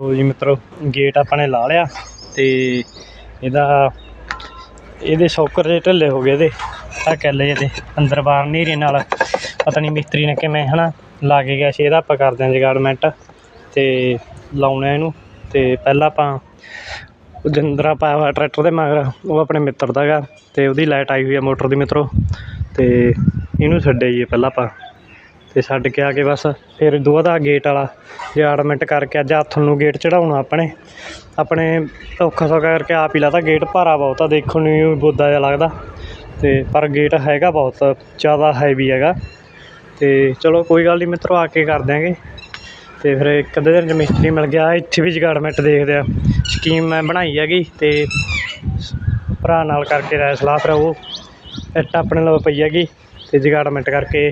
ਉਹ ਜੀ ਮਿੱਤਰੋ ਗੇਟ ਆਪਾਂ ਨੇ ਲਾ ਲਿਆ ਤੇ ਇਹਦਾ ਇਹਦੇ ਸ਼ੌਕਰ ਜੇ ਢੱਲੇ ਹੋ ਗਏ ਇਹਦੇ। ਆ ਕੱਲੇ ਇਹਦੇ, ਅੰਦਰ ਬਾਹਰ ਨੇਰੇ ਨਾਲ। ਪਤਾ ਨਹੀਂ ਮਿਸਤਰੀ ਨੇ ਕਿਵੇਂ ਹਨਾ, ਲਾ ਕੇ ਗਿਆ ਸੀ ਇਹਦਾ, ਆਪਾਂ ਕਰਦੇ ਹਾਂ ਜਗਾੜਮੈਂਟ ਤੇ ਲਾਉਣਾ ਇਹਨੂੰ, ਤੇ ਪਹਿਲਾਂ ਆਪਾਂ ਉਹ ਪਾਇਆ ਹੋਇਆ ਟਰੈਕਟਰ ਦੇ ਮਗਰ, ਉਹ ਆਪਣੇ ਮਿੱਤਰ ਦਾ ਗਾ, ਤੇ ਉਹਦੀ ਲਾਈਟ ਆਈ ਹੋਈ ਆ ਮੋਟਰ ਦੀ ਮਿੱਤਰੋ। ਤੇ ਇਹਨੂੰ ਛੱਡੇ ਜੀ ਪਹਿਲਾਂ ਆਪਾਂ। ਤੇ ਛੱਡ ਕੇ ਆ ਕੇ ਬਸ ਫਿਰ ਦੋਹਾਂ ਦਾ ਗੇਟ ਵਾਲਾ ਜਗਾੜਮੈਂਟ ਕਰਕੇ ਅੱਜ ਹੱਥ ਨੂੰ ਗੇਟ ਚੜਾਉਣਾ ਆਪਣੇ ਆਪਣੇ ਔਖਾ ਸੌਖਾ ਕਰਕੇ ਆਪ ਹੀ ਲਾਤਾ, ਗੇਟ ਭਾਰਾ ਬਹੁਤ ਆ ਦੇਖਣ ਨੂੰ ਹੀ ਬੋਦਾ ਜਿਹਾ ਲੱਗਦਾ। ਤੇ ਪਰ ਗੇਟ ਹੈਗਾ ਬਹੁਤ, ਜ਼ਿਆਦਾ ਹੈਵੀ ਹੈਗਾ। ਤੇ ਚਲੋ ਕੋਈ ਗੱਲ ਨਹੀਂ ਮਿੱਤਰੋ ਆ ਕੇ ਕਰ ਦਿਆਂਗੇ। ਤੇ ਫਿਰ ਇੱਕ ਅੱਧੇ ਦਿਨ 'ਚ ਮਿਸਤਰੀ ਮਿਲ ਗਿਆ, ਇੱਥੇ ਵੀ ਜਗਾੜਮੈਂਟ ਦੇਖਦੇ ਆ। ਸਕੀਮ ਮੈਂ ਬਣਾਈ ਹੈਗੀ ਤੇ ਭਰਾ ਨਾਲ ਕਰਕੇ ਰਾਇ ਸਲਾਹ ਫਿਰ ਉਹ। ਇੱਟ ਆਪਣੇ ਲਵ ਪਈ ਹੈਗੀ ਤੇ ਜਗਾੜਮੈਂਟ ਕਰਕੇ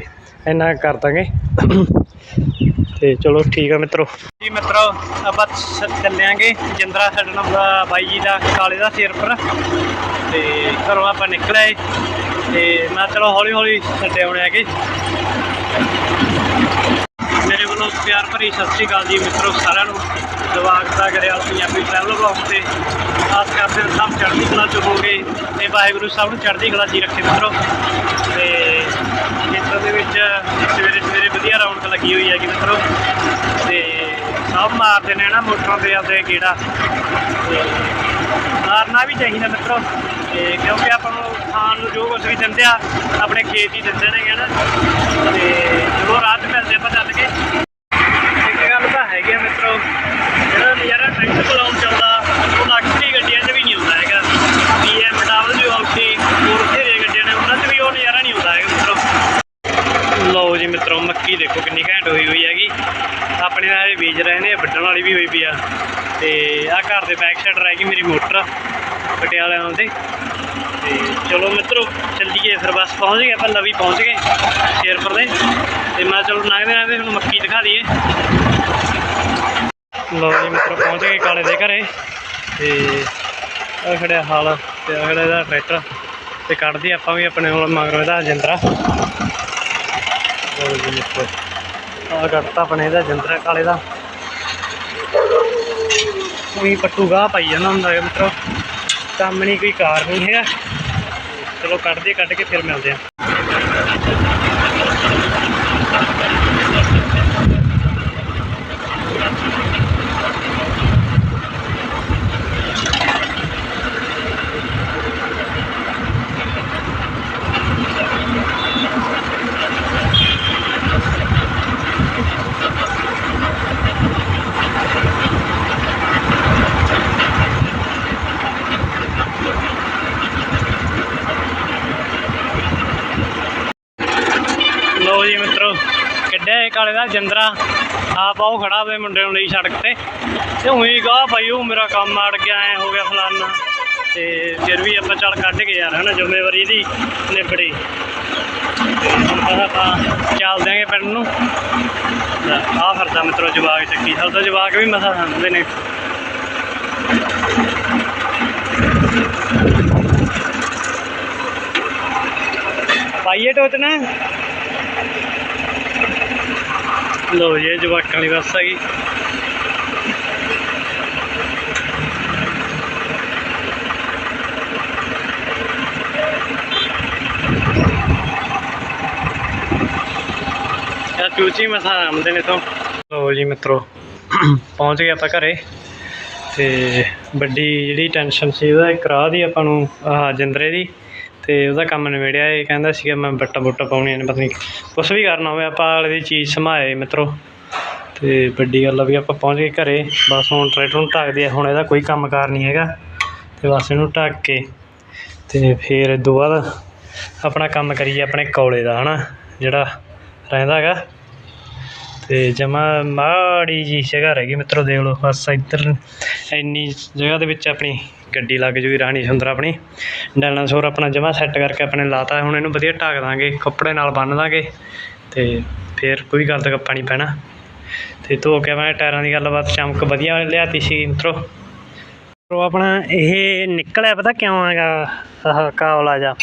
ਇੰਨਾ ਕਰ ਦਾਂਗੇ। ਤੇ ਚਲੋ ਠੀਕ ਆ ਮਿੱਤਰੋ। ਜੀ ਮਿੱਤਰੋ, ਆਪਾਂ ਚੱਲਿਆਂਗੇ ਜਿੰਦਰਾ ਸਾਡੇ ਦਾ ਬਾਈ ਜੀ ਦਾ ਕਾਲੇ ਦਾ ਸਿਰ ਪਰ। ਤੇ ਘਰੋਂ ਆਪਾਂ ਨਿਕਲੇ ਤੇ ਮੈਂ ਚਲੋ ਹੌਲੀ ਹੌਲੀ ਛੱਡੇ ਆਉਣੇ ਹੈਗੇ। ਮੇਰੇ ਵੱਲੋਂ ਪਿਆਰ ਭਰੀ ਸਤਿ ਸ਼੍ਰੀ ਅਕਾਲ ਜੀ ਮਿੱਤਰੋ ਸਾਰਿਆਂ ਨੂੰ। ਸਵਾਗਤ ਦਾ ਕਰਿਆ ਪੰਜਾਬੀ ਟਰੈਵਲ ਬਲੌਗ ਤੇ। ਖਾਸ ਕਰਕੇ ਸਭ ਚੜ੍ਹਦੀ ਕਲਾ ਚ ਹੋਗੇ ਤੇ ਵਾਹਿਗੁਰੂ ਸਭ ਨੂੰ ਚੜ੍ਹਦੀ ਕਲਾ ਜੀ ਰੱਖੇ ਮਿੱਤਰੋ। ਤੇ ਉਹਦੇ ਵਿੱਚ ਸਵੇਰੇ ਸਵੇਰੇ ਵਧੀਆ ਰੌਣਕ ਲੱਗੀ ਹੋਈ ਹੈਗੀ ਮਿੱਤਰੋ। ਤੇ ਸਭ ਮਾਰਦੇ ਨੇ ਨਾ ਮੋਟਰਾਂ ਤੇ ਆਪਦੇ ਗੇੜਾ। ਤੇ ਮਾਰਨਾ ਵੀ ਚਾਹੀਦਾ ਮਿੱਤਰੋ। ਤੇ ਕਿਉਂਕਿ ਆਪਾਂ ਨੂੰ ਖਾਣ ਨੂੰ ਜੋ ਕੁਝ ਵੀ ਦਿੰਦੇ ਆ, ਆਪਣੇ ਖੇਤ ਹੀ ਦਿੰਦੇ ਨੇ ਨਾ। ਤੇ ਚਲੋ ਰਾਤ ਮਿਲਦੇ ਆਪਾਂ ਚੱਲ ਕੇ। ਇੱਕ ਗੱਲ ਤਾਂ ਹੈਗੀ ਆ ਮਿੱਤਰੋ, ਜਿਹੜਾ ਨਜ਼ਾਰਾ ਟਰੈਕਟਰ ਚਲਾਉਣ ਚੱਲਦਾ ਉਹ ਲੱਖੀ ਗੱਡੀਆਂ 'ਚ ਵੀ ਨਹੀਂ ਹੁੰਦਾ ਹੈਗਾ BMW ਆਉਟੀ ਹੋਰ ਬਥੇਰੇ ਗੱਡੀਆਂ ਨੇ ਉਹਨਾਂ 'ਚ ਵੀ ਉਹ ਨਜ਼ਾਰਾ ਨਹੀਂ ਹੁੰਦਾ ਹੈਗਾ ਮਿੱਤਰੋ ਲਓ ਜੀ ਮਿੱਤਰੋ, ਮੱਕੀ ਦੇਖੋ ਕਿੰਨੀ ਘੈਂਟ ਹੋਈ ਹੋਈ ਹੈਗੀ। ਆਪਣੇ ਨਾਲ ਇਹ ਬੀਜ ਰਹੇ ਨੇ ਵੱਢਣ ਵਾਲੀ ਵੀ ਹੋਈ ਪਈ ਆ। ਤੇ ਆ ਘਰ ਦੇ ਬੈਕ ਸਾਈਡ ਰਹਿ ਗਈ ਮੇਰੀ ਮੋਟਰ ਪਟਿਆਲੇ ਦੇ। ਤੇ ਚਲੋ ਮਿੱਤਰੋ, ਚੱਲੀਏ ਫਿਰ ਬਸ, ਪਹੁੰਚ ਗਏ ਆਪਾਂ ਲਵੀ ਪਹੁੰਚ ਗਏ ਸ਼ੇਰਪੁਰ ਦੇ। ਤੇ ਮੈਂ ਚਲੋ ਲੰਘਦੇ ਲੰਘਦੇ ਹੁਣ ਮੱਕੀ ਦਿਖਾ ਦਈਏ। ਲਓ ਜੀ ਮਿੱਤਰੋ, ਪਹੁੰਚ ਗਏ ਕਾਲੇ ਦੇ ਘਰੇ। ਤੇ ਆ ਖੜਿਆ ਹਾਲ, ਤੇ ਆ ਖੜਿਆ ਇਹਦਾ ਟਰੈਕਟਰ ਤੇ ਕੱਢਦੇ ਆਪਾਂ ਵੀ ਆਪਣੇ ਕੋਲ, ਮਗਰੋਂ ਇਹਦਾ ਜਿੰਦਰਾ ਆ ਕੱਢਤਾ ਆਪਣੇ ਇਹਦਾ ਜਿੰਦਰਾ ਕਾਲੇ ਦਾ। ਕੋਈ ਪੱਟੂਗਾ ਪਾਈ ਜਾਂਦਾ ਹੁੰਦਾ ਹੈ ਮਿੱਤਰੋ। ਕੰਮ ਨਹੀਂ ਕੋਈ ਕਾਰ ਨਹੀਂ ਹੈਗਾ। ਚਲੋ ਕੱਢਦੇ ਕੱਢ ਕੇ ਫਿਰ ਮਿਲਦੇ ਆ ਲੋ ਜੀ ਮਿੱਤਰੋ ਕੱਢਿਆ ਦਾ ਜੰਦਰਾ, ਆਪ ਆਓ ਖੜਾ ਹੋਵੇ ਮੁੰਡੇ ਨੂੰ ਲਈ ਸੜਕ ਤੇ। ਤੇ ਉਹੀ ਗਾ ਭਾਈ, ਉਹ ਮੇਰਾ ਕੰਮ ਅੜ ਗਿਆ ਐ ਹੋ ਗਿਆ ਫਲਾਨਾ। ਤੇ ਫਿਰ ਵੀ ਆਪਾਂ ਚੱਲ ਕੱਢ ਕੇ ਯਾਰ, ਹਨਾ, ਜ਼ਿੰਮੇਵਾਰੀ ਇਹਦੀ ਨਿਬੜੀ। ਹੁਣ ਆਪਾਂ ਚੱਲ ਦਿਆਂਗੇ ਪਿੰਡ ਨੂੰ। ਆ ਫਰਦਾ ਮਿੱਤਰੋ ਜਵਾਕ ਚੱਕੀ। ਸਾਲ ਤਾਂ ਜਵਾਕ ਵੀ ਮਸਾ ਸੰਭਦੇ ਨੇ। ਪਾਈਏ ਟੋਚ ਲੋ ਜੀ ਜਵਾਕਾਂ ਵਾਲੀ ਬੱਸ ਹੈਗੀ ਯਾ ਚੂਚੀ ਮਸਾ ਆਉਂਦੇ ਨੇ ਤੋਂ ਲੋ ਜੀ ਮਿੱਤਰੋ, ਪਹੁੰਚ ਗਏ ਆਪਾਂ ਘਰੇ। ਤੇ ਵੱਡੀ ਜਿਹੜੀ ਟੈਨਸ਼ਨ ਸੀ, ਉਹਦਾ ਇੱਕ ਰਾਹ ਦੀ ਆਪਾਂ ਨੂੰ, ਆਹ ਜਿੰਦਰੇ ਦੀ। ਤੇ ਉਹਦਾ ਕੰਮ ਨਿਬੇੜਿਆ, ਇਹ ਕਹਿੰਦਾ ਸੀਗਾ ਮੈਂ ਬੱਟਾ ਬੁੱਟਾ ਪਾਉਣੀਆਂ ਨੇ, ਪਤਾ ਨਹੀਂ ਕੁਛ ਵੀ ਕਰਨਾ ਹੋਵੇ, ਆਪਾਂ ਵਾਲੇ ਦੀ ਚੀਜ਼ ਸੰਭਾਏ ਮਿੱਤਰੋ। ਤੇ ਵੱਡੀ ਗੱਲ ਆ ਵੀ ਆਪਾਂ ਪਹੁੰਚ ਗਏ ਘਰੇ, ਬਸ ਹੁਣ ਟਰੈਕਟਰ ਨੂੰ ਢੱਕਦੇ ਆ ਹੁਣ ਇਹਦਾ ਕੋਈ ਕੰਮਕਾਰ ਨਹੀਂ ਹੈਗਾ, ਤੇ ਬਸ ਇਹਨੂੰ ਢੱਕ ਕੇ ਤੇ ਫਿਰ ਤੋਂ ਬਾਅਦ ਆਪਣਾ ਕੰਮ ਕਰੀਏ ਆਪਣੇ ਕੋਲੇ ਦਾ, ਹਨਾ, ਜਿਹੜਾ ਰਹਿੰਦਾ ਹੈਗਾ। ਤੇ ਜਮਾ ਮਾੜੀ ਜੀ ਜਗ੍ਹਾ ਰਹਿ ਗਈ ਮਿੱਤਰੋ ਦੇਖ ਲਓ, ਬਸ ਇੱਧਰ ਇੰਨੀ ਜਗ੍ਹਾ ਦੇ ਵਿੱਚ ਆਪਣੀ ਗੱਡੀ ਲੱਗ ਜੂਗੀ, ਰਾਣੀ ਸੁੰਦਰ ਆਪਣੀ। ਡਾਇਨਾਸੌਰ ਆਪਣਾ ਜਮਾ ਸੈੱਟ ਕਰਕੇ ਆਪਣੇ ਲਾਤਾ, ਹੁਣ ਇਹਨੂੰ ਵਧੀਆ ਢੱਕ ਦਾਂਗੇ, ਕੱਪੜੇ ਨਾਲ ਬੰਨ ਦਾਂਗੇ ਤੇ ਫਿਰ ਕੋਈ ਗੱਲ ਤੱਕ ਪਾਣੀ ਪੈਣਾ। ਤੇ ਧੋ ਕੇ ਮੈਂ ਟਾਇਰਾਂ ਦੀ ਗੱਲਬਾਤ, ਚਮਕ ਵਧੀਆ ਲਿਆਤੀ ਸੀ ਮਿੱਤਰੋ। ਉਹ ਆਪਣਾ ਇਹ ਨਿਕਲਿਆ, ਪਤਾ ਕਿਉਂ ਹੈਗਾ, ਆਹ ਕਾਵਲਾ ਜਾ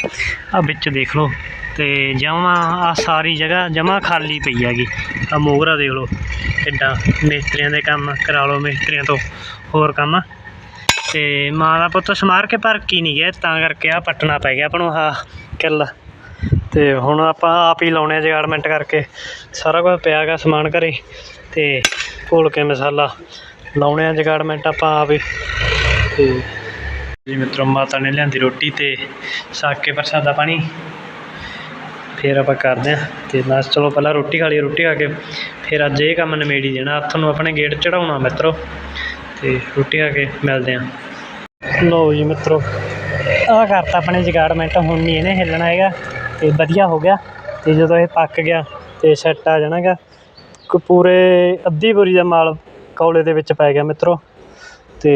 ਆ ਵਿੱਚ ਦੇਖ ਲਓ। ਤੇ ਜਮਾ ਆ ਸਾਰੀ ਜਗ੍ਹਾ ਜਮਾ ਖਾਲੀ ਪਈ ਹੈਗੀ। ਆ ਮੋਗਰਾ ਦੇਖ ਲਓ, ਕਿੱਡਾ ਮਿਸਤਰੀਆਂ ਦੇ ਕੰਮ ਕਰਾ ਲਓ, ਮਿਸਤਰੀਆਂ ਤੋਂ ਹੋਰ ਕੰਮ। ਤੇ ਮਾਂ ਦਾ ਪੁੱਤ ਸਮਾਰ ਕੇ ਪਰ ਕੀ ਨਹੀਂ ਗਿਆ, ਤਾਂ ਕਰਕੇ ਆ ਪੱਟਣਾ ਪੈ ਗਿਆ ਆਪਾਂ ਨੂੰ ਆਹ ਕਿੱਲ। ਤੇ ਹੁਣ ਆਪਾਂ ਆਪ ਹੀ ਲਾਉਣੇ ਆ ਜਗਾੜਮੈਂਟ ਕਰਕੇ। ਸਾਰਾ ਕੁਝ ਪਿਆ ਗਾ ਸਮਾਨ ਘਰੇ, ਤੇ ਘੋਲ ਕੇ ਮਸਾਲਾ ਲਾਉਣੇ ਆ ਜਗਾੜਮੈਂਟ ਆਪਾਂ ਆਪ ਹੀ। ਤੇ ਜੀ ਮਿੱਤਰੋ, ਮਾਤਾ ਨੇ ਲਿਆਂਦੀ ਰੋਟੀ ਤੇ ਸਾਕੇ ਪ੍ਰਸਾਦਾ ਪਾਣੀ। ਫਿਰ ਆਪਾਂ ਕਰਦੇ ਹਾਂ ਅਤੇ ਬਸ ਚਲੋ ਪਹਿਲਾਂ ਰੋਟੀ ਖਾ ਲਈ ਰੋਟੀ ਖਾ ਕੇ ਫਿਰ ਅੱਜ ਇਹ ਕੰਮ ਨਿਮੇੜੀ ਦੇਣਾ ਨੂੰ ਆਪਣੇ ਗੇਟ ਚੜਾਉਣਾ ਮਿੱਤਰੋ ਅਤੇ ਰੋਟੀ ਖਾ ਕੇ ਮਿਲਦੇ ਹਾਂ। ਲਓ ਜੀ ਮਿੱਤਰੋ, ਆਹ ਕਰਤਾ ਆਪਣੇ ਜਗਾੜਮੈਂਟ ਹੁਣ ਨਹੀਂ ਇਹਨੇ ਹਿੱਲਣਾ ਹੈਗਾ ਤੇ ਵਧੀਆ ਹੋ ਗਿਆ ਤੇ ਜਦੋਂ ਇਹ ਪੱਕ ਗਿਆ ਤੇ ਸੈੱਟ ਆ ਜਾਣਾਗਾ ਕੋ ਪੂਰੇ ਅੱਧੀ ਬੋਰੀ ਦਾ ਮਾਲ ਕੌਲੇ ਦੇ ਵਿੱਚ ਪੈ ਗਿਆ ਮਿੱਤਰੋ ਤੇ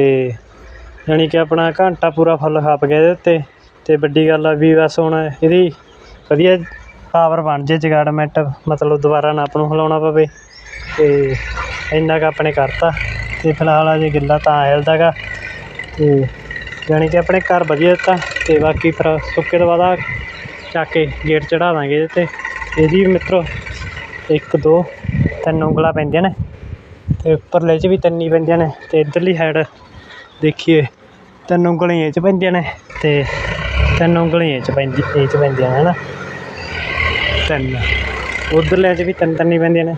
ਯਾਨੀ ਕਿ ਆਪਣਾ ਘੰਟਾ ਪੂਰਾ ਫੁੱਲ ਖਾਪ ਗਿਆ ਇਹਦੇ ਉੱਤੇ ਤੇ ਵੱਡੀ ਗੱਲ ਆ ਵੀ ਬਸ ਹੁਣ ਇਹਦੀ ਵਧੀਆ ਪਾਵਰ ਬਣ ਜੇ ਜਗਾੜਮੈਂਟ ਮਤਲਬ ਦੁਬਾਰਾ ਨਾ ਆਪ ਨੂੰ ਹਿਲਾਉਣਾ ਪਵੇ। ਅਤੇ ਇੰਨਾ ਕੁ ਆਪਣੇ ਕਰਤਾ। ਅਤੇ ਫਿਲਹਾਲ ਅਜੇ ਗਿੱਲਾ ਤਾਂ ਹਿਲਦਾ ਗਾ। ਅਤੇ ਜਾਣੀ ਕਿ ਆਪਣੇ ਘਰ ਵਧੀਆ ਦਿੱਤਾ। ਅਤੇ ਬਾਕੀ ਫਿਰ ਸੁੱਕੇ ਤੋਂ ਬਾਅਦ ਆਹ ਚੱਕ ਕੇ ਗੇਟ ਚੜਾ ਦਾਂਗੇ ਇਹਦੇ ਤੇ। ਇਹਦੀ ਵੀ ਮਿੱਤਰੋ, ਇੱਕ, ਦੋ, ਤਿੰਨ ਉਂਗਲਾਂ ਪੈਂਦੀਆਂ ਨੇ। ਅਤੇ ਉੱਪਰਲੇ 'ਚ ਵੀ ਤਿੰਨ ਹੀ ਪੈਂਦੀਆਂ ਨੇ। ਅਤੇ ਇੱਧਰਲੀ ਸਾਈਡ ਦੇਖੀਏ, ਤਿੰਨ ਉਂਗਲਾਂ ਇਹ 'ਚ ਪੈਂਦੀਆਂ ਨੇ। ਅਤੇ ਤਿੰਨ ਉਂਗਲਾਂ ਇਹ 'ਚ ਪੈਂਦੀ, ਇਹ 'ਚ ਪੈਂਦੀਆਂ ਨੇ ਹੈ ਨਾ ਤਿੰਨ। ਉਧਰਲੇ 'ਚ ਵੀ ਤਿੰਨ ਤਿੰਨ ਹੀ ਪੈਂਦੀਆਂ ਨੇ।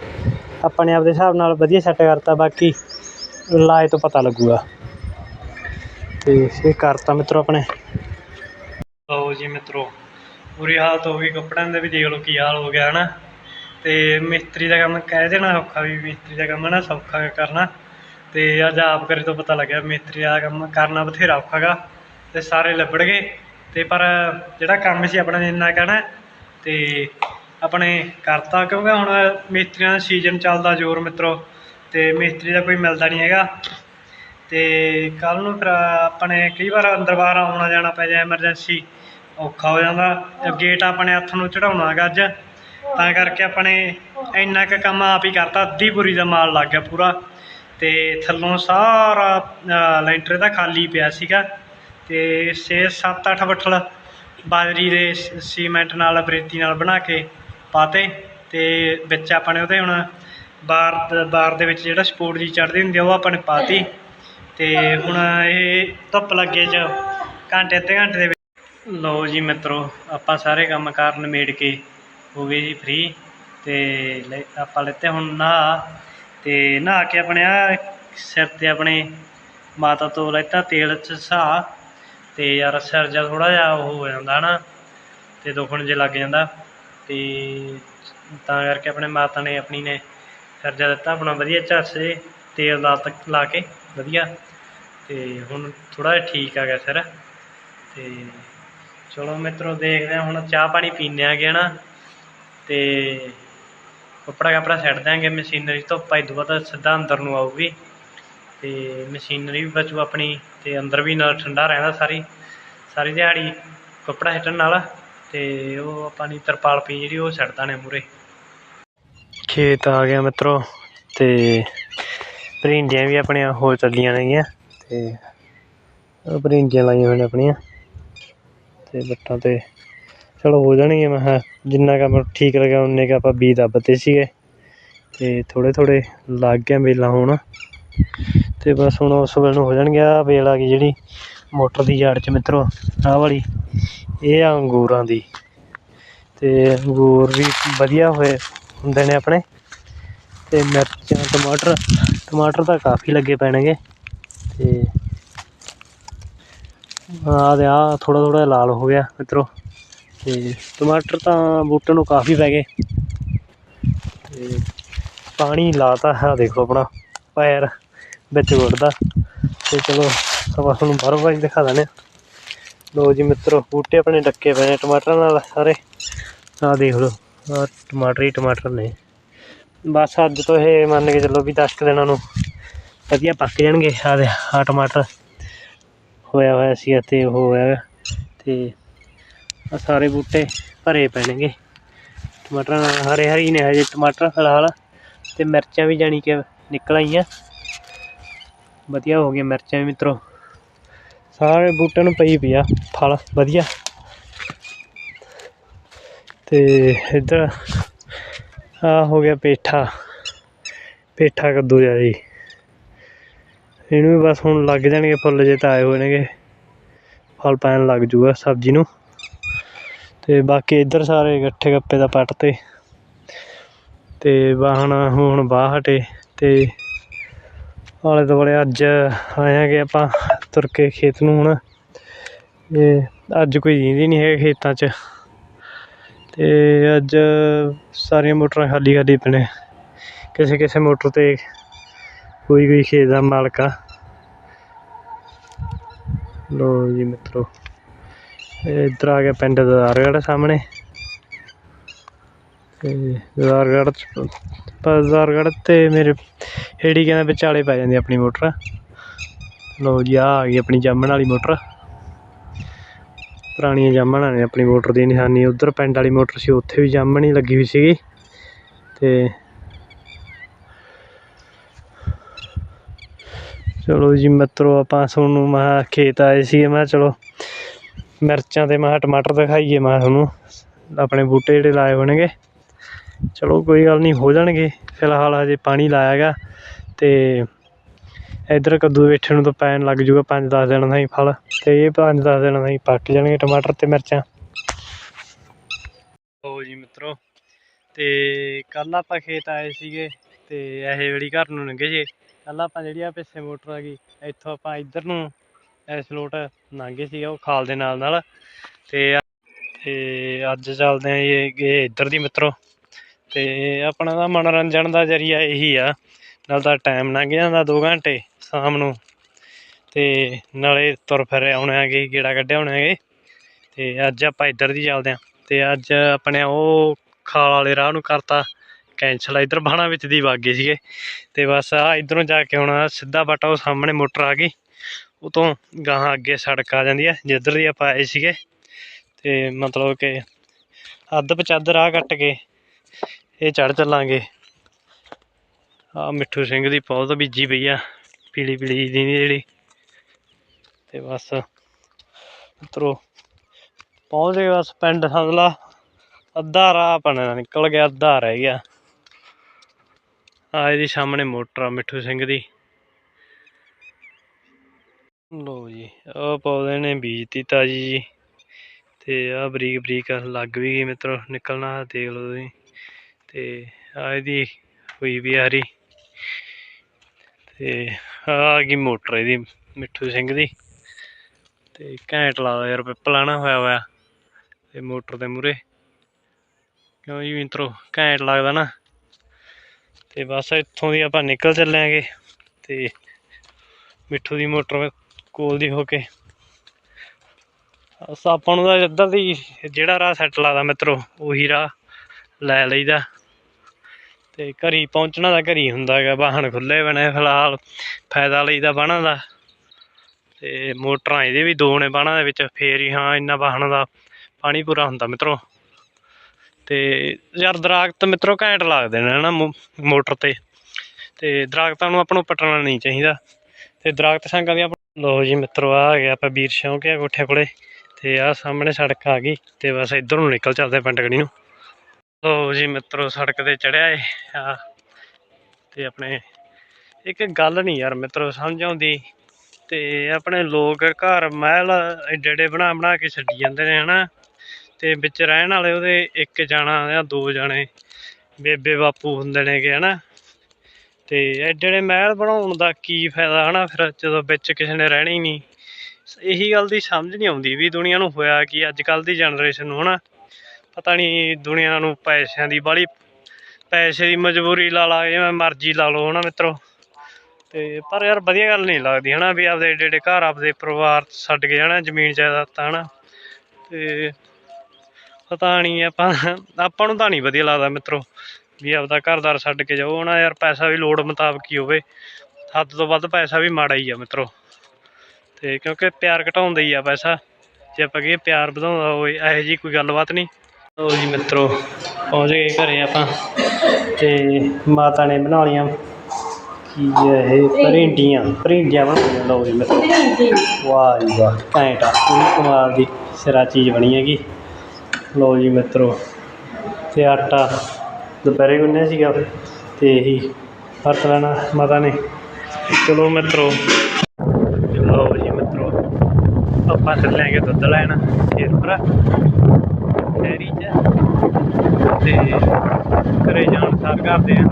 ਆਪਾਂ ਨੇ ਆਪਦੇ ਹਿਸਾਬ ਨਾਲ ਵਧੀਆ ਸੈੱਟ ਕਰਤਾ, ਬਾਕੀ ਲਾਏ ਤੋਂ ਪਤਾ ਲੱਗੂਗਾ। ਤੇ ਇਹ ਕਰਤਾ ਮਿੱਤਰੋ ਆਪਣੇ। ਲਓ ਜੀ ਮਿੱਤਰੋ, ਬੁਰੀ ਹਾਲਤ ਹੋ ਗਈ ਕੱਪੜਿਆਂ ਦੇ ਵੀ, ਦੇਖ ਲਓ ਕੀ ਹਾਲ ਹੋ ਗਿਆ, ਹਨਾ। ਤੇ ਮਿਸਤਰੀ ਦਾ ਕੰਮ ਕਹਿ ਦੇਣਾ ਔਖਾ ਵੀ, ਮਿਸਤਰੀ ਦਾ ਕੰਮ ਨਾ ਸੌਖਾ ਕਰਨਾ। ਤੇ ਅੱਜ ਆਪ ਕਰੇ ਤੋਂ ਪਤਾ ਲੱਗਿਆ, ਮਿਸਤਰੀ ਦਾ ਕੰਮ ਕਰਨਾ ਬਥੇਰਾ ਔਖਾ ਗਾ ਤੇ ਸਾਰੇ ਲੱਭੜ ਗਏ। ਤੇ ਪਰ ਜਿਹੜਾ ਕੰਮ ਸੀ ਆਪਣਾ, ਇੰਨਾ ਕਹਿਣਾ। ਤੇ ਆਪਣੇ ਕਰਤਾ, ਕਿਉਂਕਿ ਹੁਣ ਮਿਸਤਰੀਆਂ ਦਾ ਸੀਜ਼ਨ ਚੱਲਦਾ ਜ਼ੋਰ ਮਿੱਤਰੋ, ਤੇ ਮਿਸਤਰੀ ਦਾ ਕੋਈ ਮਿਲਦਾ ਨਹੀਂ ਹੈਗਾ। ਤੇ ਕੱਲ ਨੂੰ ਫਿਰ ਆਪਣੇ ਕਈ ਵਾਰ ਅੰਦਰ ਬਾਹਰ ਆਉਣਾ ਜਾਣਾ ਪੈ ਜਾਏ ਐਮਰਜੈਂਸੀ ਔਖਾ ਹੋ ਜਾਂਦਾ। ਗੇਟ ਆਪਣੇ ਹੱਥ ਨੂੰ ਚੜਾਉਣਾ ਹੈਗਾ ਅੱਜ। ਤਾਂ ਕਰਕੇ ਆਪਣੇ ਇੰਨਾ ਕੁ ਕੰਮ ਆਪ ਹੀ ਕਰਤਾ, ਅੱਧੀ ਬੁਰੀ ਦਾ ਮਾਲ ਲੱਗ ਗਿਆ ਪੂਰਾ। ਤੇ ਥੱਲੋਂ ਸਾਰਾ ਲੈਂਟਰ ਦਾ ਖਾਲੀ ਪਿਆ ਸੀਗਾ। ਤੇ 6 7 8 ਬੱਠਲ ਬਾਜਰੀ ਦੇ ਸ- ਸੀਮੈਂਟ ਨਾਲ, ਬਰੇਤੀ ਨਾਲ ਬਣਾ ਕੇ ਪਾਤੇ ਅਤੇ ਵਿੱਚ ਆਪਾਂ ਨੇ ਉਹਦੇ ਹੁਣ ਬਾਰ ਬਾਰ ਦੇ ਵਿੱਚ ਜਿਹੜਾ ਸਪੋਰਟ ਜੀ ਚੜ੍ਹਦੀ ਹੁੰਦੀ ਆ, ਉਹ ਆਪਾਂ ਨੇ ਪਾਤੀ। ਅਤੇ ਹੁਣ ਇਹ ਧੁੱਪ ਲੱਗੇ ਚ ਘੰਟੇ ਅੱਧੇ ਘੰਟੇ ਦੇ ਵਿੱਚ। ਲਓ ਜੀ ਮਿੱਤਰੋ, ਆਪਾਂ ਸਾਰੇ ਕੰਮ ਕਾਰ ਨਿਮੇੜ ਕੇ ਹੋ ਗਏ ਜੀ ਫ੍ਰੀ ਤੇ ਆਪਾਂ ਲੈਤੇ ਹੁਣ ਨਹਾ ਤੇ ਨਹਾ ਕੇ ਆਪਣੇ ਆ ਸਿਰ ਤੇ ਆਪਣੇ ਮਾਤਾ ਤੋਂ ਲੈਤਾ ਤੇਲ ਚ ਸਾ ਤੇ ਯਾਰ ਸਿਰ ਜਾ ਥੋੜਾ ਜਿਹਾ ਉਹ ਹੋ ਜਾਂਦਾ ਨਾ ਤੇ ਦੁਖਣ ਜੇ ਲੱਗ ਜਾਂਦਾ। ਅਤੇ ਤਾਂ ਕਰਕੇ ਆਪਣੇ ਮਾਤਾ ਨੇ ਆਪਣੀ ਨੇ ਕਰਜ਼ਾ ਦਿੱਤਾ, ਆਪਣਾ ਵਧੀਆ ਝਾਸੇ ਤੇਲ ਲਾ ਤੱਕ ਲਾ ਕੇ ਵਧੀਆ। ਅਤੇ ਹੁਣ ਥੋੜ੍ਹਾ ਜਿਹਾ ਠੀਕ ਆ ਗਿਆ ਸਿਰ। ਅਤੇ ਚਲੋ ਮਿੱਤਰੋ, ਦੇਖਦੇ ਹਾਂ ਹੁਣ ਚਾਹ ਪਾਣੀ ਪੀਂਦੇ ਆਗੇ ਨਾ ਅਤੇ ਕੱਪੜਾ ਕੱਪੜਾ ਛੱਡ ਦਿਆਂਗੇ, ਮਸ਼ੀਨਰੀ ਤੋਂ ਭਾਈ ਤੋਂ ਬਾਅਦ ਸਿੱਧਾ ਅੰਦਰ ਨੂੰ ਆਊਗੀ। ਅਤੇ ਮਸ਼ੀਨਰੀ ਵੀ ਬਚੂ ਆਪਣੀ ਅਤੇ ਅੰਦਰ ਵੀ ਨਾਲ ਠੰਡਾ ਰਹਿੰਦਾ ਸਾਰੀ ਸਾਰੀ ਦਿਹਾੜੀ ਕੱਪੜਾ ਛੱਡਣ ਨਾਲ। ਤੇ ਉਹ ਆਪਾਂ ਨੇ ਤਰਪਾਲ ਪਈ ਜਿਹੜੀ, ਉਹ ਛੱਡਦਾ ਨੇ ਮੂਰੇ ਖੇਤ ਆ ਗਿਆ ਮਿੱਤਰੋ, ਤੇ ਭਰਿੰਡੀਆਂ ਵੀ ਆਪਣੀਆਂ ਹੋ ਚੱਲੀਆਂ ਨੇਗੀਆਂ, ਤੇ ਉਹ ਭਰਿੰਡੀਆਂ ਲਾਈਆਂ ਹੋਈਆਂ ਆਪਣੀਆਂ। ਤੇ ਬੱਟਾਂ ਤੇ ਚਲੋ ਹੋ ਜਾਣਗੀਆਂ, ਮੈਂ ਕਿਹਾ ਜਿੰਨਾ ਕੰਮ ਠੀਕ ਲੱਗਿਆ, ਉਨੇ ਕੁ ਆਪਾਂ ਬੀਜ ਦੱਬਤੇ ਸੀਗੇ। ਤੇ ਥੋੜ੍ਹੇ ਥੋੜ੍ਹੇ ਲੱਗ ਗਏ ਵੇਲਾਂ ਹੁਣ। ਤੇ ਬਸ ਹੁਣ ਉਸ ਵੇਲੇ ਨੂੰ ਹੋ ਜਾਣਗੇ ਆਹ ਵੇਲ ਆ ਗਈ ਜਿਹੜੀ। ਮੋਟਰ ਦੀ ਯਾਰ 'ਚ ਮਿੱਤਰੋ, ਆਹ ਵਾਲੀ, ਇਹ ਆ ਅੰਗੂਰਾਂ ਦੀ। ਤੇ ਅੰਗੂਰ ਵੀ ਵਧੀਆ ਹੋਏ ਹੁੰਦੇ ਨੇ ਆਪਣੇ। ਤੇ ਮਿਰਚਾਂ, ਟਮਾਟਰ ਟਮਾਟਰ ਤਾਂ ਕਾਫੀ ਲੱਗੇ ਪੈਣਗੇ। ਤੇ ਆਹ ਦੇ ਆ ਥੋੜਾ ਥੋੜਾ ਲਾਲ ਹੋ ਗਿਆ ਮਿੱਤਰੋ। ਤੇ ਟਮਾਟਰ ਤਾਂ ਬੂਟੇ ਨੂੰ ਕਾਫੀ ਪੈ ਗਏ। ਤੇ ਪਾਣੀ ਲਾਤਾ ਹੈ ਦੇਖੋ ਆਪਣਾ, ਪੈਰ ਵਿੱਚ ਵੜਦਾ ਤੇ ਚਲੋ ਆਪਾਂ ਤੁਹਾਨੂੰ ਬਾਹਰੋਂ ਬਾਹਰ ਦਿਖਾ ਦਿੰਦੇ ਹਾਂ। ਲੋ ਜੀ ਮਿੱਤਰੋ, ਬੂਟੇ ਆਪਣੇ ਡੱਕੇ ਪਏ ਨੇ ਟਮਾਟਰਾਂ ਨਾਲ ਸਾਰੇ। ਆਹ ਦੇਖ ਲਓ, ਆਹ ਟਮਾਟਰ ਹੀ ਟਮਾਟਰ ਨੇ। ਬਸ ਅੱਜ ਤੋਂ ਇਹ ਮੰਨ ਕੇ ਚੱਲੋ ਵੀ 10 ਕੁ ਦਿਨਾਂ ਨੂੰ ਵਧੀਆ ਪੱਕ ਜਾਣਗੇ। ਆਹ ਦੇ ਆਹ ਟਮਾਟਰ ਹੋਇਆ ਹੋਇਆ ਸੀ ਅਤੇ ਉਹ ਹੋਇਆ ਤੇ ਆ ਸਾਰੇ ਬੂਟੇ ਭਰੇ ਪੈਣਗੇ ਟਮਾਟਰਾਂ ਨਾਲ ਹਰੇ ਹਰੀ ਨੇ ਹਜੇ ਟਮਾਟਰ ਫਿਲਹਾਲ ਤੇ ਮਿਰਚਾਂ ਵੀ ਜਾਣੀ ਕਿ ਨਿਕਲ ਆਈਆਂ। ਵਧੀਆ ਹੋ ਗਈਆਂ ਮਿਰਚਾਂ ਵੀ ਮਿੱਤਰੋ। ਸਾਰੇ ਬੂਟਿਆਂ ਨੂੰ ਪਈ ਪਿਆ ਫਲ, ਵਧੀਆ। ਤੇ ਇੱਧਰ ਆ ਹੋ ਗਿਆ ਪੇਠਾ ਪੇਠਾ ਕੱਦੂ ਜਿਹਾ ਜੀ। ਇਹਨੂੰ ਵੀ ਬਸ ਹੁਣ ਲੱਗ ਜਾਣਗੇ ਫੁੱਲ ਜੇ ਤਾਂ ਆਏ ਹੋਏ ਨੇਗੇ ਫਲ ਪੈਣ ਲੱਗ ਜੂਗਾ ਸਬਜ਼ੀ ਨੂੰ। ਤੇ ਬਾਕੀ ਇੱਧਰ ਸਾਰੇ ਇਕੱਠੇ ਗੱਪੇ ਦਾ ਪੱਟ ਤੇ। ਤੇ ਵਾਹਣ ਹੁਣ ਬਾਹ ਹਟੇ ਤੇ ਆਲੇ ਦੁਆਲੇ ਅੱਜ ਆਇਆਂਗੇ ਆਪਾਂ ਤੁਰ ਕੇ ਖੇਤ ਨੂੰ ਹੁਣ। ਤੇ ਅੱਜ ਕੋਈ ਦੀਂਦੀ ਨਹੀਂ ਹੈਗਾ ਖੇਤਾਂ 'ਚ। ਅਤੇ ਅੱਜ ਸਾਰੀਆਂ ਮੋਟਰਾਂ ਖਾਲੀ ਖਾਲੀ ਪਈਆਂ ਕਿਸੇ ਕਿਸੇ ਮੋਟਰ ਤੇ ਕੋਈ ਕੋਈ ਖੇਤ ਦਾ ਮਾਲਕ ਆ। ਲੋ ਜੀ ਮਿੱਤਰੋ, ਇੱਧਰ ਆ ਗਿਆ ਪਿੰਡ ਦਦਾਰਗੜ੍ਹ ਸਾਹਮਣੇ। ਤੇ ਦਦਾਰਗੜ੍ਹ ਦਦਾਰਗੜ੍ਹ ਤੇ ਮੇਰੇ ਹੇੜੀ ਕਹਿੰਦਾ ਵਿਚਾਲੇ ਪੈ ਜਾਂਦੀ ਆਪਣੀ ਮੋਟਰ। ਲੋ ਜੀ ਆ ਆ ਗਈ ਆਪਣੀ ਜਾਮਣ ਵਾਲੀ ਮੋਟਰ। ਪੁਰਾਣੀਆਂ ਜਾਮਣਾਂ ਨੇ ਆਪਣੀ ਮੋਟਰ ਦੀ ਨਿਸ਼ਾਨੀ। ਉਧਰ ਪਿੰਡ ਵਾਲੀ ਮੋਟਰ ਸੀ, ਉੱਥੇ ਵੀ ਜਾਮਣ ਹੀ ਲੱਗੀ ਹੋਈ ਸੀਗੀ। ਤੇ ਚਲੋ ਜੀ, ਮਿੱਤਰੋ, ਆਪਾਂ ਤੁਹਾਨੂੰ ਮੈਂ ਖੇਤ ਆਏ ਸੀ ਮੈਂ ਕਿਹਾ ਚਲੋ ਮਿਰਚਾਂ ਤੇ ਮੈਂ ਕਿਹਾ ਟਮਾਟਰ ਦਿਖਾਈਏ, ਮੈਂ ਤੁਹਾਨੂੰ ਆਪਣੇ ਬੂਟੇ ਜਿਹੜੇ ਲਾਏ ਹੋਣਗੇ। ਚਲੋ ਕੋਈ ਗੱਲ ਨਹੀਂ, ਹੋ ਜਾਣਗੇ। ਫਿਲਹਾਲ ਹਜੇ ਪਾਣੀ ਲਾਇਆ ਗਾ ਤੇ ਇੱਧਰ ਕੱਦੂ ਵੇਠੇ ਨੂੰ ਤਾਂ ਪੈਣ ਲੱਗ ਜੂਗਾ ਪੰਜ ਦਸ ਦਿਨਾਂ ਦਾ ਫਲ ਤੇ ਇਹ ਪੰਜ ਦਸ ਦਿਨਾਂ ਦਾ ਪੱਕ ਜਾਣਗੇ ਟਮਾਟਰ ਤੇ ਮਿਰਚਾਂ। ਲਓ ਜੀ ਮਿੱਤਰੋ, ਤੇ ਕੱਲ ਆਪਾਂ ਖੇਤ ਆਏ ਸੀਗੇ ਤੇ ਇਹ ਵੇਲੀ ਘਰ ਨੂੰ ਲੰਘੇ ਜੇ ਕੱਲ ਆਪਾਂ ਜਿਹੜੀ ਆ ਪਿੱਛੇ ਮੋਟਰ ਆ ਗਈ, ਇੱਥੋਂ ਆਪਾਂ ਇੱਧਰ ਨੂੰ ਇਸ ਲੋਟ ਲੰਘੇ ਸੀਗੇ ਉਹ ਖਾਲ ਦੇ ਨਾਲ ਨਾਲ। ਤੇ ਤੇ ਅੱਜ ਚੱਲਦੇ ਆ ਇਹ ਇੱਧਰ ਦੀ ਮਿੱਤਰੋ, ਤੇ ਆਪਣਾ ਤਾਂ ਮਨੋਰੰਜਨ ਦਾ ਜ਼ਰੀਆ ਇਹੀ ਆ। ਨਾਲ ਤਾਂ ਟਾਈਮ ਲੰਘ ਜਾਂਦਾ 2 ਘੰਟੇ ਸ਼ਾਮ ਨੂੰ। ਤੇ ਨਾਲੇ ਤੁਰ ਫਿਰ ਆਉਣੇ ਆਗੇ ਗੇੜਾ ਕੱਢਿਆ ਆਉਣੇ ਆਗੇ ਤੇ ਅੱਜ ਆਪਾਂ ਇੱਧਰ ਦੀ ਚੱਲਦੇ ਆ ਤੇ ਅੱਜ ਆਪਣੇ ਉਹ ਖਾਲ ਵਾਲੇ ਰਾਹ ਨੂੰ ਕਰਤਾ। ਕੈਂਸਲ ਇੱਧਰ ਬਾਣਾ ਵਿੱਚ ਦੀ ਵਾਗੇ ਸੀਗੇ। ਤੇ ਬਸ ਆ ਇੱਧਰੋਂ ਜਾ ਕੇ ਹੁਣ ਸਿੱਧਾ ਬਟਾ ਉਹ ਸਾਹਮਣੇ ਮੋਟਰ ਆ ਗਈ। ਉਹ ਤੋਂ ਗਾਹਾਂ ਅੱਗੇ ਸੜਕ ਆ ਜਾਂਦੀ ਹੈ ਜਿੱਧਰ ਦੀ ਆਪਾਂ ਆਏ ਸੀਗੇ। ਤੇ ਮਤਲਬ ਕਿ ਅੱਧ ਪਚੱਧ ਰਾਹ ਕੱਟ ਕੇ ਇਹ ਚੜ ਚੱਲਾਂਗੇ। ਆ ਮਿੱਠੂ ਸਿੰਘ ਦੀ ਪੌਦ ਬੀਜੀ ਪਈ ਆ, ਪੀਲੀ ਪੀਲੀ ਦੀ ਜਿਹੜੀ। ਤੇ ਬਸ ਮਿੱਤਰੋ ਪਹੁੰਚ ਗਏ ਬਸ ਪਿੰਡ ਸੰਦਲਾ ਅੱਧਾ ਰਾਹ ਆਪਣਾ ਨਿਕਲ ਗਿਆ, ਅੱਧਾ ਰਹਿ ਗਿਆ। ਆ ਇਹਦੀ ਸਾਹਮਣੇ ਮੋਟਰ ਆ ਮਿੱਠੂ ਸਿੰਘ ਦੀ। ਲੋ ਜੀ ਆ ਪੌਦੇ ਨੇ ਬੀਜਤੀ ਤਾਜੀ ਜੀ। ਤੇ ਆ ਬਰੀਕ ਬਰੀਕ ਲੱਗ ਵੀ ਗਈ ਮਿੱਤਰੋ, ਨਿਕਲਣਾ ਦੇਖ ਲਓ ਤੁਸੀਂ। ਤੇ ਆ ਇਹਦੀ ਹੋਈ ਵੀ ਹਰੀ। ਤੇ ਆ ਗਈ ਮੋਟਰ ਇਹਦੀ, ਮਿੱਠੂ ਸਿੰਘ ਦੀ। ਤੇ ਘੈਂਟ ਲੱਗਦਾ ਯਾਰ ਪਿੱਪਲਾਣਾ ਹੋਇਆ ਹੋਇਆ, ਤੇ ਮੋਟਰ ਦੇ ਮੂਰੇ ਕਿਉਂ ਜੀ ਮਿੱਤਰੋ, ਘੈਂਟ ਲੱਗਦਾ ਨਾ। ਤੇ ਬਸ ਇੱਥੋਂ ਦੀ ਆਪਾਂ ਨਿਕਲ ਚੱਲਾਂਗੇ, ਤੇ ਮਿੱਠੂ ਦੀ ਮੋਟਰ ਕੋਲ ਦੀ ਹੋ ਕੇ। ਬਸ ਆਪਾਂ ਨੂੰ ਤਾਂ ਇੱਧਰ ਦੀ ਜਿਹੜਾ ਰਾਹ ਸੈੱਟ ਲੱਗਦਾ ਮਿੱਤਰੋ, ਉਹੀ ਰਾਹ ਲੈ ਲਈਦਾ। ਤੇ ਘਰੀ ਪਹੁੰਚਣਾ ਤਾਂ ਘਰੀ ਹੁੰਦਾ ਹੈਗਾ, ਵਾਹਨ ਖੁੱਲੇ ਬਣੇ ਫਿਲਹਾਲ, ਫਾਇਦਾ ਲਈਦਾ ਬਾਣਾ ਦਾ। ਤੇ ਮੋਟਰਾਂ ਇਹਦੇ ਵੀ ਦੋ ਨੇ ਬਾਣਾ ਦੇ ਵਿੱਚ, ਫੇਰ ਹੀ ਹਾਂ ਇੰਨਾ ਵਾਹਨ ਦਾ ਪਾਣੀ ਪੂਰਾ ਹੁੰਦਾ ਮਿੱਤਰੋ। ਤੇ ਯਾਰ ਦਰਖਤ ਮਿੱਤਰੋ ਘੈਂਟ ਲੱਗਦੇ ਨੇ ਹਨਾ ਮੋ- ਮੋਟਰ ਤੇ। ਤੇ ਦਰਖਤਾਂ ਨੂੰ ਆਪਾਂ ਨੂੰ ਪਟਣਾ ਨਹੀਂ ਚਾਹੀਦਾ। ਤੇ ਦਰਖਤ ਸੰਗਾਂ ਦੀਆਂ ਲੋ ਜੀ ਮਿੱਤਰੋ, ਆ ਗਿਆ ਆਪਾਂ ਵੀਰ ਸ਼ੌਂਕਿਆ ਕੋਠੇ ਕੋਲੇ। ਤੇ ਆ ਸਾਹਮਣੇ ਸੜਕ ਆ ਗਈ, ਤੇ ਬਸ ਇੱਧਰ ਨੂੰ ਨਿਕਲ ਚੱਲਦੇ ਪਿੰਡ ਗੜੀ ਨੂੰ। ਲੋ ਜੀ ਮਿੱਤਰੋ, ਸੜਕ ਤੇ ਚੜਿਆ ਏ। ਆ ਤੇ ਆਪਣੇ ਇੱਕ ਗੱਲ ਨਹੀਂ ਯਾਰ ਮਿੱਤਰੋ, ਸਮਝ ਆਉਂਦੀ। ਤੇ ਆਪਣੇ ਲੋਕ ਘਰ ਮਹਿਲ ਏਡੇ ਏਡੇ ਬਣਾ ਬਣਾ ਕੇ ਛੱਡੀ ਜਾਂਦੇ ਨੇ, ਹਨਾ? ਤੇ ਵਿੱਚ ਰਹਿਣ ਵਾਲੇ ਉਹਦੇ ਇੱਕ ਜਾਣਾ ਜਾਂ ਦੋ ਜਾਣੇ, ਬੇਬੇ ਬਾਪੂ ਹੁੰਦੇ ਨੇਗੇ, ਹਨਾ? ਤੇ ਐਡੇ ਐਡੇ ਮਹਿਲ ਬਣਾਉਣ ਦਾ ਕੀ ਫਾਇਦਾ, ਹਨਾ? ਫਿਰ ਜਦੋਂ ਵਿੱਚ ਕਿਸੇ ਨੇ ਰਹਿਣੀ ਨਹੀਂ। ਇਹੀ ਗੱਲ ਦੀ ਸਮਝ ਨਹੀਂ ਆਉਂਦੀ ਵੀ ਦੁਨੀਆ ਨੂੰ ਹੋਇਆ ਕੀ, ਅੱਜ ਕੱਲ ਦੀ ਜਨਰੇਸ਼ਨ ਨੂੰ, ਹਨਾ? ਪਤਾ ਨਹੀਂ ਦੁਨੀਆ ਨੂੰ ਪੈਸਿਆਂ ਦੀ ਬਾਹਲੀ ਪੈਸੇ ਦੀ ਮਜਬੂਰੀ ਲਾ ਲਾ, ਜਿਵੇਂ ਮਰਜ਼ੀ ਲਾ ਲਓ ਹਨਾ ਮਿੱਤਰੋ। ਤੇ ਪਰ ਯਾਰ ਵਧੀਆ ਗੱਲ ਨਹੀਂ ਲੱਗਦੀ ਹਨਾ ਵੀ ਆਪਦੇ ਏਡੇ ਏਡੇ ਘਰ, ਆਪਦੇ ਪਰਿਵਾਰ ਛੱਡ ਕੇ ਜਾਣਾ ਜ਼ਮੀਨ ਜਾਇਦਾਦਾਂ ਹਨਾ। ਤੇ ਪਤਾ ਨਹੀਂ ਆਪਾਂ ਆਪਾਂ ਨੂੰ ਤਾਂ ਨਹੀਂ ਵਧੀਆ ਲੱਗਦਾ ਮਿੱਤਰੋ ਵੀ ਆਪਦਾ ਘਰਦਾਰ ਛੱਡ ਕੇ ਜਾਓ ਹਨਾ ਯਾਰ, ਪੈਸਾ ਵੀ ਲੋੜ ਮੁਤਾਬਕ ਹੀ ਹੋਵੇ। ਹੱਦ ਤੋਂ ਵੱਧ ਪੈਸਾ ਵੀ ਮਾੜਾ ਹੀ ਆ ਮਿੱਤਰੋ। ਤੇ ਕਿਉਂਕਿ ਪਿਆਰ ਘਟਾਉਂਦਾ ਹੀ ਆ ਪੈਸਾ। ਜੇ ਆਪਾਂ ਕਹੀਏ ਪਿਆਰ ਵਧਾਉਂਦਾ ਹੋਵੇ, ਇਹੋ ਜੀ ਕੋਈ ਗੱਲਬਾਤ ਨਹੀਂ ਲੋ ਜੀ ਮਿੱਤਰੋ, ਪਹੁੰਚ ਗਏ ਘਰੇ ਆਪਾਂ ਤੇ ਮਾਤਾ ਨੇ ਬਣਾ ਲੀਆਂ ਕੀ ਹੈ ਇਹ? ਪਰਿੰਡੀਆਂ। ਪਰਿੰਡੀਆਂ ਬਣਾਈਆਂ ਲਓ ਜੀ ਮਿੱਤਰੋ। ਵਾਹ ਜੀ ਵਾਹ ਘੈਂਟ ਆ ਪੂਰੀ ਕਮਾਲ ਦੀ ਸਿਰਾ ਚੀਜ਼ ਬਣੀ ਹੈਗੀ। ਲਓ ਜੀ ਮਿੱਤਰੋ, ਤੇ ਆਟਾ ਦੁਪਹਿਰੇ ਗੁੰਨਿਆ ਸੀਗਾ ਤੇ ਇਹੀ ਵਰਤ ਲੈਣਾ ਮਾਤਾ ਨੇ। ਚਲੋ ਮਿੱਤਰੋ ਚਲੋ ਜੀ ਮਿੱਤਰੋ, ਆਪਾਂ ਚੱਲਾਂਗੇ ਦੁੱਧ ਲੈਣ ਸ਼ੇਰਪੁਰਾ ਡੈਰੀ 'ਚ ਤੇ ਘਰੇ ਜਾਣ ਸਾਰ ਕਰਦੇ ਆਂ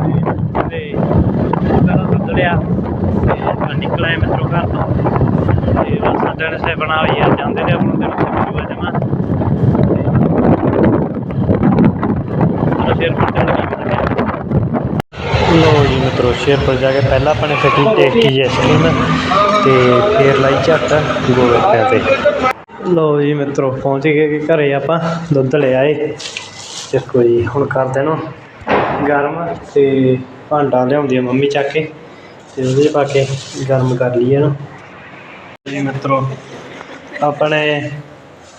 ਤੇ ਪਹਿਲਾਂ ਦੁੱਧ ਲਿਆ ਤੇ ਨਿਕਲਿਆ ਮਿੱਤਰੋ ਘਰ ਤੋਂ। ਤੇ ਬਸ ਦਿਨ ਸੇ ਬਣਾ ਲਈ ਆ, ਜਾਂਦੇ ਨੇ ਆਪਣਾ ਦਿਨ ਸੇ ਮਿਲੂਗਾ ਜਮਾ। ਸ਼ੇਰਪੁਰ ਚੱਲ ਗਏ ਲੋ ਜੀ ਮਿੱਤਰੋ ਸ਼ੇਰਪੁਰ ਜਾ ਕੇ ਪਹਿਲਾਂ ਆਪਾਂ ਨੇ ਕੱਟੀ ਟੇਸਟੀ ਆਈਸਕ੍ਰੀਮ ਤੇ ਫੇਰ ਲਾਈ ਝੱਟ ਗੋਲਗੱਪਿਆਂ ਤੇ। ਲੋ ਜੀ ਮਿੱਤਰੋ, ਪਹੁੰਚ ਗਏ ਕਿ ਘਰੇ ਆਪਾਂ, ਦੁੱਧ ਲੈ ਆਏ। ਤੇ ਕੋਈ ਹੁਣ ਕਰਦੇ ਨੂੰ ਗਰਮ ਤੇ ਭਾਂਡਾ ਲਿਆਉਂਦੀ ਆ ਮੰਮੀ ਚੱਕ ਕੇ ਤੇ ਉਹਦੇ 'ਚ ਪਾ ਕੇ ਗਰਮ ਕਰ ਲਈਏ ਇਹਨੂੰ। ਜੀ ਮਿੱਤਰੋ, ਆਪਣੇ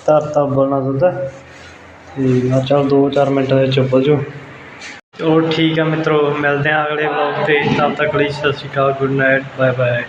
ਧਰਤਾ ਬੋਲਣਾ ਦੁੱਧ। ਤੇ ਮੈਂ ਚੱਲ 2-4 ਮਿੰਟ ਦੇ ਵਿੱਚ ਉੱਬਲ ਜੂ ਠੀਕ ਆ ਮਿੱਤਰੋ, ਮਿਲਦੇ ਆ ਅਗਲੇ ਵਲੌਗ ਤੇ। ਤਦ ਤੱਕ ਲਈ Sat Sri Akal good night bye bye